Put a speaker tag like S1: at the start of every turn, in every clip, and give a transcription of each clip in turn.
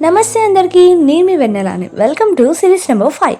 S1: నమస్తే అందరికీ నేను మీ వెన్నెలాని. Welcome to series number five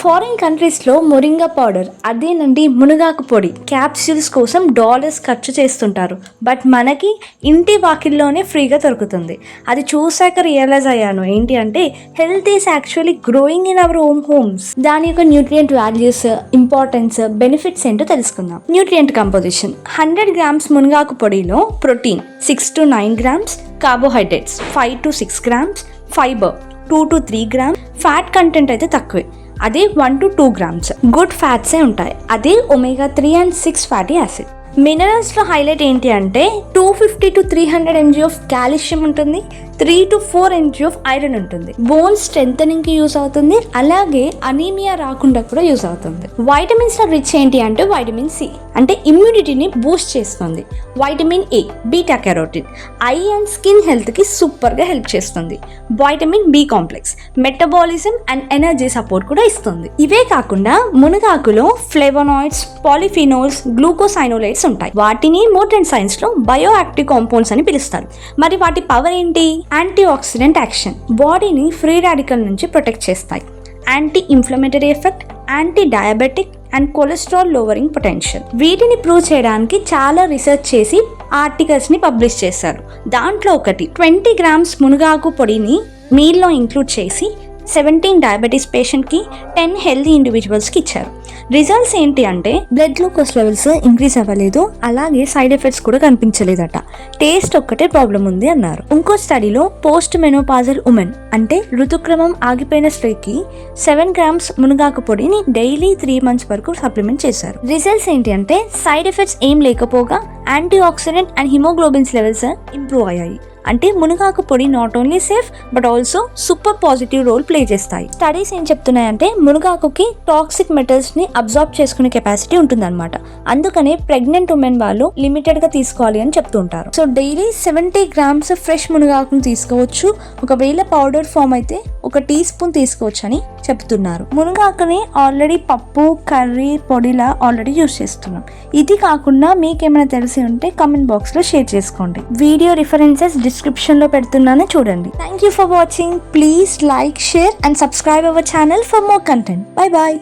S1: foreign కంట్రీస్లో మొరింగా పౌడర్ అదేనండి మునగాకు పొడి క్యాప్సూల్స్ కోసం డాలర్స్ ఖర్చు చేస్తుంటారు. బట్ మనకి ఇంటి వాకిల్లోనే ఫ్రీగా దొరుకుతుంది. అది చూశాక రియలైజ్ అయ్యాను. ఏంటి అంటే health is actually growing in our home homes. దాని యొక్క న్యూట్రియంట్ వాల్యూస్ ఇంపార్టెన్స్ బెనిఫిట్స్ ఏంటో తెలుసుకుందాం. Nutrient composition. హండ్రెడ్ గ్రామ్స్ మునగాకు పొడిలో protein six to nine grams carbohydrates five to six grams fiber two to three gram fat content అయితే తక్కువే. అదే one to two grams good ఫ్యాట్సే ఉంటాయి. అదే omega three and six fatty acid మినరల్స్లో highlight ఏంటి అంటే two fifty to three hundred mg of calcium ఉంటుంది. Three to four mg of iron ఉంటుంది. Bone strength use అవుతుంది. అలాగే అనీమియా రాకుండా కూడా యూస్ అవుతుంది. వైటమిన్స్లో రిచ్ ఏంటి అంటే వైటమిన్ సి అంటే ఇమ్యూనిటీని బూస్ట్ చేస్తుంది. Vitamin A beta carotene eye and skin హెల్త్కి సూపర్గా హెల్ప్ చేస్తుంది. Vitamin B complex metabolism and energy support కూడా ఇస్తుంది. ఇవే కాకుండా మునగాకులో ఫ్లేవనాయిడ్స్ పాలిఫినోల్స్ గ్లూకోసైనోలైట్స్ ఉంటాయి. వాటిని మోడర్న్ సైన్స్లో బయో యాక్టివ్ కాంపౌండ్స్ అని పిలుస్తారు. మరి వాటి పవర్ ఏంటి? యాంటీ ఆక్సిడెంట్ యాక్షన్ బాడీని ఫ్రీ రాడికల్ నుంచి ప్రొటెక్ట్ చేస్తాయి. Anti inflammatory effect anti diabetic and cholesterol lowering potential వీటిని ప్రూవ్ చేయడానికి చాలా రీసెర్చ్ చేసి ఆర్టికల్స్ని పబ్లిష్ చేశారు. దాంట్లో ఒకటి ట్వంటీ గ్రామ్స్ మునగాకు పొడిని మీల్లో ఇంక్లూడ్ చేసి సెవెంటీన్ డయాబెటీస్ పేషెంట్కి టెన్ హెల్దీ ఇండివిజువల్స్కి ఇచ్చారు. రిజల్ట్స్ ఏంటి అంటే బ్లడ్ గ్లూకోజ్ లెవెల్స్ ఇంక్రీజ్ అవ్వలేదు అలాగే సైడ్ ఎఫెక్ట్స్ కూడా కనిపించలేదట. టేస్ట్ ఒక్కటే ప్రాబ్లం ఉంది అన్నారు. ఇంకో స్టడీలో పోస్ట్ మెనోపాజల్ ఉమెన్ అంటే ఋతుక్రమం ఆగిపోయిన స్త్రీకి సెవెన్ గ్రామ్స్ మునగాకు పొడిని డైలీ త్రీ మంత్స్ వరకు సప్లిమెంట్ చేశారు. రిజల్ట్స్ ఏంటి అంటే సైడ్ ఎఫెక్ట్స్ ఏం లేకపోగా antioxidant and haemoglobins levels improve అయ్యాయి. అంటే మునగాకు పొడి not only safe but also super positive role play చేస్తాయి. స్టడీస్ ఏం చెప్తున్నాయంటే మునగాకుకి టాక్సిక్ మెటల్స్ని అబ్జార్బ్ చేసుకునే కెపాసిటీ ఉంటుందన్నమాట. అందుకనే ప్రెగ్నెంట్ ఉమెన్ వాళ్ళు లిమిటెడ్గా తీసుకోవాలి అని చెప్తూ ఉంటారు. So daily seventy grams fresh మునగాకును తీసుకోవచ్చు. ఒకవేళ పౌడర్ ఫామ్ అయితే ఒక టీ స్పూన్ తీసుకోవచ్చని చెప్తున్నారు. మునగాకుని ఆల్రెడీ పప్పు కర్రీ పొడిలా ఆల్రెడీ యూస్ చేస్తున్నాం. ఇది కాకుండా మీకేమైనా తెలిసి ఉంటే కమెంట్ బాక్స్లో షేర్ చేసుకోండి. వీడియో రిఫరెన్సెస్ డిస్క్రిప్షన్లో పెడుతున్నాను చూడండి. Thank you for watching please like share and subscribe our channel for more content bye bye